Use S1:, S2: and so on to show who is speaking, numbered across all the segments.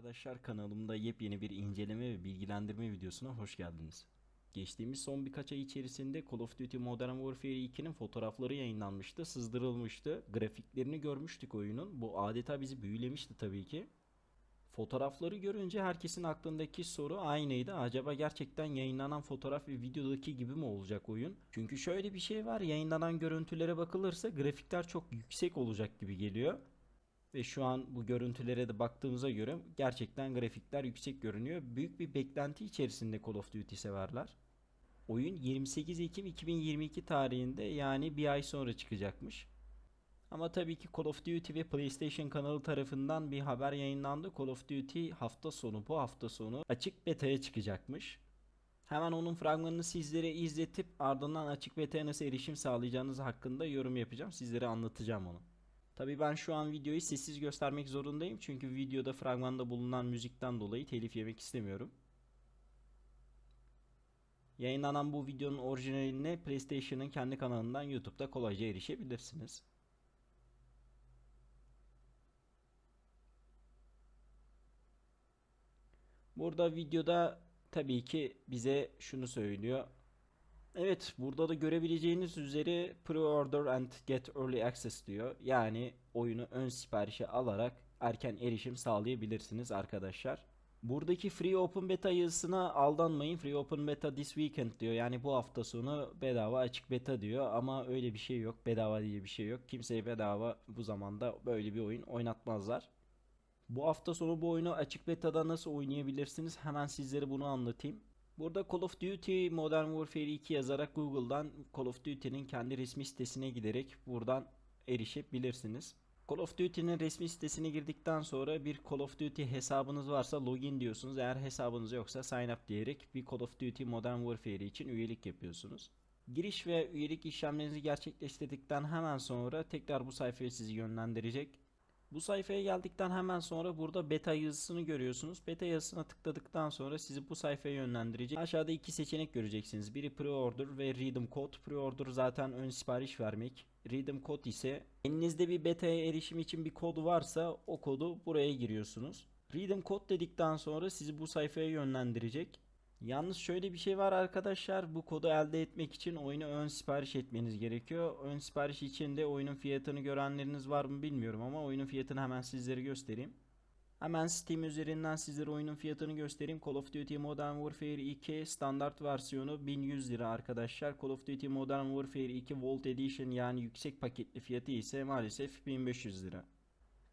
S1: arkadaşlar kanalımda yepyeni bir inceleme ve bilgilendirme videosuna hoş geldiniz. Geçtiğimiz son birkaç ay içerisinde Call of Duty Modern Warfare 2'nin fotoğrafları yayınlanmıştı, sızdırılmıştı. Grafiklerini görmüştük oyunun. Bu adeta bizi büyülemişti tabii ki. Fotoğrafları görünce herkesin aklındaki soru aynıydı. Acaba gerçekten yayınlanan fotoğraf ve videodaki gibi mi olacak oyun? Çünkü şöyle bir şey var. Yayınlanan görüntülere bakılırsa grafikler çok yüksek olacak gibi geliyor. Ve şu an bu görüntülere de baktığımıza göre gerçekten grafikler yüksek görünüyor. Büyük bir beklenti içerisinde Call of Duty severler. Oyun 28 Ekim 2022 tarihinde yani bir ay sonra çıkacakmış. Ama tabii ki Call of Duty ve PlayStation kanalı tarafından bir haber yayınlandı. Call of Duty hafta sonu bu hafta sonu açık beta'ya çıkacakmış. Hemen onun fragmanını sizlere izletip ardından açık beta'ya nasıl erişim sağlayacağınız hakkında yorum yapacağım. Sizlere anlatacağım onu. Tabii ben şu an videoyu sessiz göstermek zorundayım çünkü videoda fragmanda bulunan müzikten dolayı telif yemek istemiyorum. Yayınlanan bu videonun orijinaline PlayStation'ın kendi kanalından YouTube'da kolayca erişebilirsiniz. Burada videoda tabii ki bize şunu söylüyor. Evet, burada da görebileceğiniz üzere pre-order and get early access diyor. Yani oyunu ön siparişe alarak erken erişim sağlayabilirsiniz arkadaşlar. Buradaki Free Open Beta yazısına aldanmayın. Free Open Beta this weekend diyor. Yani bu hafta sonu bedava açık beta diyor ama öyle bir şey yok. Bedava diye bir şey yok. Kimseye bedava bu zamanda böyle bir oyun oynatmazlar. Bu hafta sonu bu oyunu açık betada nasıl oynayabilirsiniz? Hemen sizlere bunu anlatayım. Burada Call of Duty Modern Warfare 2 yazarak Google'dan Call of Duty'nin kendi resmi sitesine giderek buradan erişebilirsiniz. Call of Duty'nin resmi sitesine girdikten sonra bir Call of Duty hesabınız varsa login diyorsunuz. Eğer hesabınız yoksa sign up diyerek bir Call of Duty Modern Warfare için üyelik yapıyorsunuz. Giriş ve üyelik işlemlerinizi gerçekleştirdikten hemen sonra tekrar bu sayfaya sizi yönlendirecek. Bu sayfaya geldikten hemen sonra burada beta yazısını görüyorsunuz. Beta yazısına tıkladıktan sonra sizi bu sayfaya yönlendirecek. Aşağıda iki seçenek göreceksiniz. Biri pre-order ve redeem code. Pre-order zaten ön sipariş vermek. Redeem code ise elinizde bir beta'ya erişim için bir kod varsa o kodu buraya giriyorsunuz. Redeem code dedikten sonra sizi bu sayfaya yönlendirecek. Yalnız şöyle bir şey var arkadaşlar. Bu kodu elde etmek için oyunu ön sipariş etmeniz gerekiyor. Ön sipariş için de oyunun fiyatını görenleriniz var mı bilmiyorum ama oyunun fiyatını hemen sizlere göstereyim. Hemen Steam üzerinden sizlere oyunun fiyatını göstereyim. Call of Duty Modern Warfare 2 standart versiyonu 1100 lira arkadaşlar. Call of Duty Modern Warfare 2 Vault Edition yani yüksek paketli fiyatı ise maalesef 1500 lira.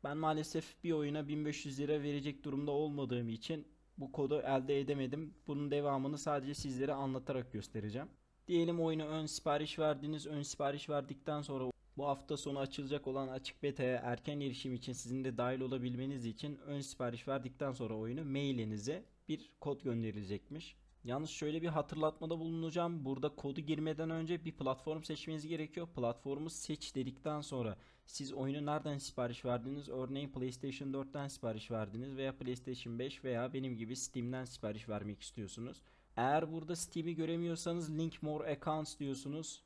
S1: Ben maalesef bir oyuna 1500 lira verecek durumda olmadığım için bu kodu elde edemedim. Bunun devamını sadece sizlere anlatarak göstereceğim. Diyelim oyunu ön sipariş verdiniz. Ön sipariş verdikten sonra bu hafta sonu açılacak olan açık beta'ya erken erişim için sizin de dahil olabilmeniz için ön sipariş verdikten sonra oyunu mailinize bir kod gönderilecekmiş. Yalnız şöyle bir hatırlatmada bulunacağım. Burada kodu girmeden önce bir platform seçmeniz gerekiyor. Platformu seç dedikten sonra siz oyunu nereden sipariş verdiniz? Örneğin PlayStation 4'ten sipariş verdiniz veya PlayStation 5 veya benim gibi Steam'den sipariş vermek istiyorsunuz. Eğer burada Steam'i göremiyorsanız link more accounts diyorsunuz.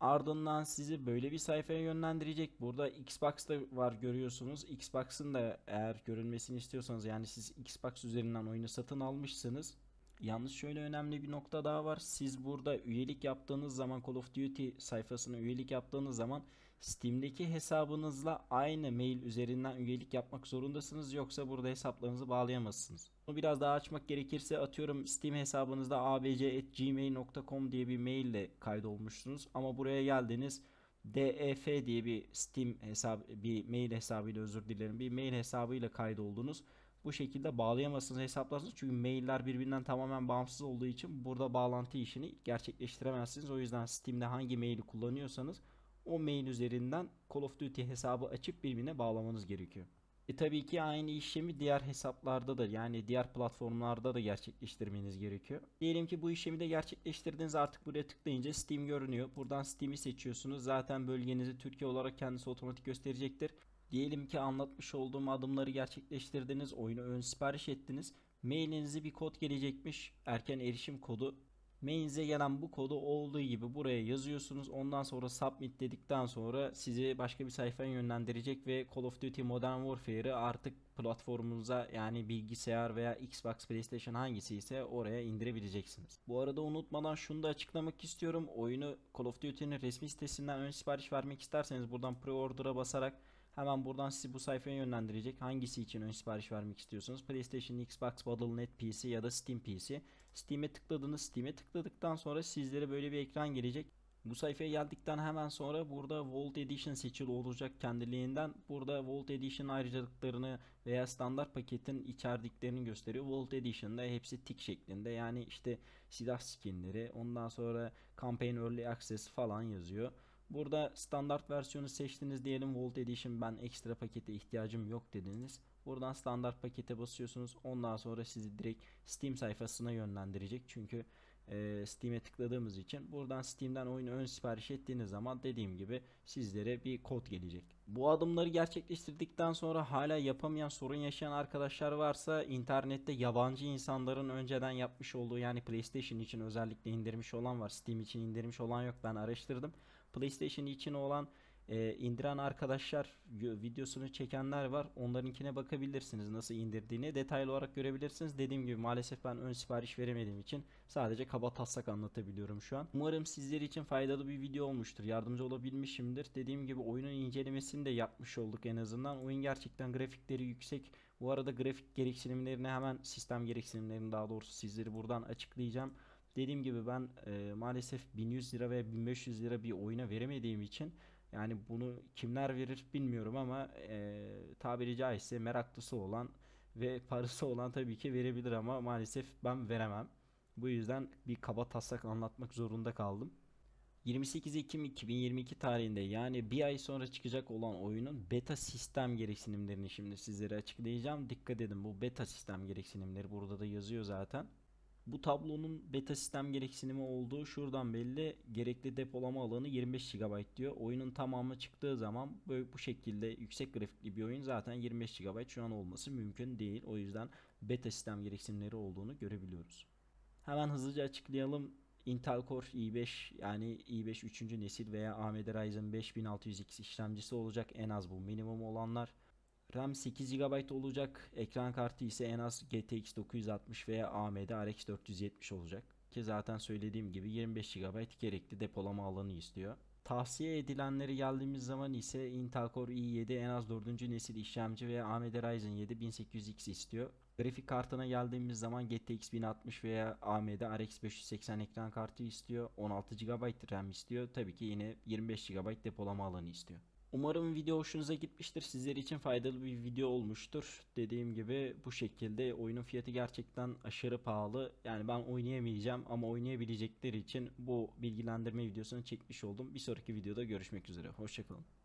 S1: Ardından sizi böyle bir sayfaya yönlendirecek. Burada Xbox da var görüyorsunuz. Xbox'ın da eğer görünmesini istiyorsanız yani siz Xbox üzerinden oyunu satın almışsınız. Yalnız şöyle önemli bir nokta daha var. Siz burada üyelik yaptığınız zaman Call of Duty sayfasına üyelik yaptığınız zaman Steam'deki hesabınızla aynı mail üzerinden üyelik yapmak zorundasınız. Yoksa burada hesaplarınızı bağlayamazsınız. Bunu biraz daha açmak gerekirse atıyorum Steam hesabınızda abc.gmail.com diye bir maille kaydolmuşsunuz. Ama buraya geldiniz DEF diye bir Steam hesabı bir mail hesabıyla özür dilerim bir mail hesabıyla kaydoldunuz. Bu şekilde bağlayamazsınız hesaplarınızı çünkü mailler birbirinden tamamen bağımsız olduğu için burada bağlantı işini gerçekleştiremezsiniz. O yüzden Steam'de hangi maili kullanıyorsanız o mail üzerinden Call of Duty hesabı açıp birbirine bağlamanız gerekiyor. E tabii ki aynı işlemi diğer hesaplarda da yani diğer platformlarda da gerçekleştirmeniz gerekiyor. Diyelim ki bu işlemi de gerçekleştirdiniz artık buraya tıklayınca Steam görünüyor. Buradan Steam'i seçiyorsunuz. Zaten bölgenizi Türkiye olarak kendisi otomatik gösterecektir. Diyelim ki anlatmış olduğum adımları gerçekleştirdiniz. Oyunu ön sipariş ettiniz. Mailinize bir kod gelecekmiş. Erken erişim kodu. Mailinize gelen bu kodu olduğu gibi buraya yazıyorsunuz. Ondan sonra submit dedikten sonra sizi başka bir sayfaya yönlendirecek ve Call of Duty Modern Warfare'ı artık platformunuza yani bilgisayar veya Xbox, PlayStation hangisi ise oraya indirebileceksiniz. Bu arada unutmadan şunu da açıklamak istiyorum. Oyunu Call of Duty'nin resmi sitesinden ön sipariş vermek isterseniz buradan pre-order'a basarak Hemen buradan sizi bu sayfaya yönlendirecek. Hangisi için ön sipariş vermek istiyorsunuz? PlayStation, Xbox, Battle.net PC ya da Steam PC. Steam'e tıkladınız. Steam'e tıkladıktan sonra sizlere böyle bir ekran gelecek. Bu sayfaya geldikten hemen sonra burada Vault Edition seçili olacak kendiliğinden. Burada Vault Edition ayrıcalıklarını veya standart paketin içerdiklerini gösteriyor. Vault Edition'da hepsi tik şeklinde. Yani işte silah skinleri, ondan sonra Campaign Early Access falan yazıyor. Burada standart versiyonu seçtiniz diyelim Volt Edition ben ekstra pakete ihtiyacım yok dediniz. Buradan standart pakete basıyorsunuz. Ondan sonra sizi direkt Steam sayfasına yönlendirecek. Çünkü e, Steam'e tıkladığımız için buradan Steam'den oyunu ön sipariş ettiğiniz zaman dediğim gibi sizlere bir kod gelecek. Bu adımları gerçekleştirdikten sonra hala yapamayan sorun yaşayan arkadaşlar varsa internette yabancı insanların önceden yapmış olduğu yani PlayStation için özellikle indirmiş olan var. Steam için indirmiş olan yok ben araştırdım. PlayStation için olan e, indiren arkadaşlar videosunu çekenler var. Onlarınkine bakabilirsiniz nasıl indirdiğini detaylı olarak görebilirsiniz. Dediğim gibi maalesef ben ön sipariş veremediğim için sadece kaba taslak anlatabiliyorum şu an. Umarım sizler için faydalı bir video olmuştur. Yardımcı olabilmişimdir. Dediğim gibi oyunun incelemesini de yapmış olduk en azından. Oyun gerçekten grafikleri yüksek. Bu arada grafik gereksinimlerini hemen sistem gereksinimlerini daha doğrusu sizleri buradan açıklayacağım. Dediğim gibi ben e, maalesef 1100 lira ve 1500 lira bir oyuna veremediğim için yani bunu kimler verir bilmiyorum ama e, tabiri caizse meraklısı olan ve parası olan tabii ki verebilir ama maalesef ben veremem. Bu yüzden bir kaba taslak anlatmak zorunda kaldım. 28 Ekim 2022 tarihinde yani bir ay sonra çıkacak olan oyunun beta sistem gereksinimlerini şimdi sizlere açıklayacağım. Dikkat edin bu beta sistem gereksinimleri burada da yazıyor zaten. Bu tablonun beta sistem gereksinimi olduğu şuradan belli. Gerekli depolama alanı 25 GB diyor. Oyunun tamamı çıktığı zaman böyle bu şekilde yüksek grafikli bir oyun zaten 25 GB şu an olması mümkün değil. O yüzden beta sistem gereksinimleri olduğunu görebiliyoruz. Hemen hızlıca açıklayalım. Intel Core i5 yani i5 3. nesil veya AMD Ryzen 5600X işlemcisi olacak en az bu minimum olanlar. RAM 8 GB olacak. Ekran kartı ise en az GTX 960 veya AMD RX 470 olacak. Ki zaten söylediğim gibi 25 GB gerekli depolama alanı istiyor. Tavsiye edilenleri geldiğimiz zaman ise Intel Core i7 en az 4. nesil işlemci ve AMD Ryzen 7 1800X istiyor. Grafik kartına geldiğimiz zaman GTX 1060 veya AMD RX 580 ekran kartı istiyor. 16 GB RAM istiyor. Tabii ki yine 25 GB depolama alanı istiyor. Umarım video hoşunuza gitmiştir. Sizler için faydalı bir video olmuştur. Dediğim gibi bu şekilde oyunun fiyatı gerçekten aşırı pahalı. Yani ben oynayamayacağım ama oynayabilecekleri için bu bilgilendirme videosunu çekmiş oldum. Bir sonraki videoda görüşmek üzere. Hoşçakalın.